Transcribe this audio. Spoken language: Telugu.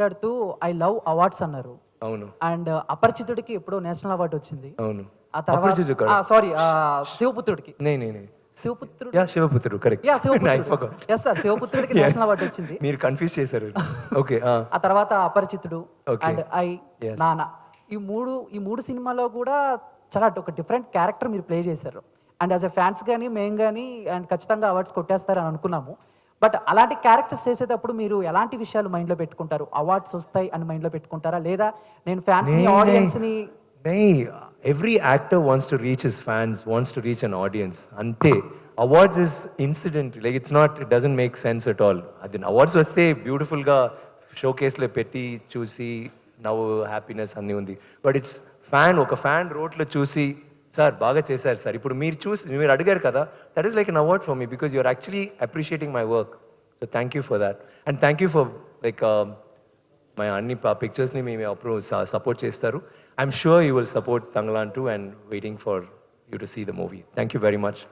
మాట్లాడుతూ ఐ లవ్ అవార్డ్స్ అన్నారు. అవును. అండ్ అపరిచితుడికి ఎప్పుడో నేషనల్ అవార్డు వచ్చింది. అవును. ఆ అపరిచితుడు తర్వాత సారీ శివపుత్రుడికి. నే నే నే. Sivaputrudu. Yeah Sivaputrudu correct yeah I Sivaputrudu forgot yes sir శివపుత్రుడికి national award వచ్చింది. మీరు కన్ఫ్యూజ్ చేశారు. ఓకే ఆ. తర్వాత Aparichitudu Okay. And I Yes. Nanna. ఈ మూడు ఈ మూడు సినిమాలో కూడా చాలా ఒక డిఫరెంట్ క్యారెక్టర్ మీరు ప్లే చేశారు. అండ్ యాజ్ ఎ ఫ్యాన్స్ కానీ మేము కానీ అండ్ ఖచ్చితంగా అవార్డ్స్ కొట్టేస్తారని అనుకున్నాము. బట్ అలాంటి క్యారెక్టర్స్ చేసేటప్పుడు మీరు ఎలాంటి విషయాలు మైండ్లో పెట్టుకుంటారు అవార్డ్స్ వస్తాయి అని మైండ్లో పెట్టుకుంటారా లేదా నేను ఫ్యాన్స్ని ఆడియన్స్ని every actor wants to reach his fans, wants to reach an audience. Ante. Awards is incident. Like it's not, it doesn't make sense at all. Then awards వస్తే బ్యూటిఫుల్గా షోకేస్లో పెట్టి చూసి నవ్వు హ్యాపీనెస్ అన్ని ఉంది బట్ ఇట్స్ ఫ్యాన్ ఒక ఫ్యాన్ రోడ్లో చూసి సార్ బాగా చేశారు సార్. ఇప్పుడు మీరు చూసి మీరు అడిగారు కదా that is like an award for me because you're actually appreciating my work so thank you for that and thank you for like my అన్ని పిక్చర్స్ని మేము అప్రూవ్ సపోర్ట్ చేస్తారు. I'm sure you will support Thangalaan and waiting for you to see the movie thank you very much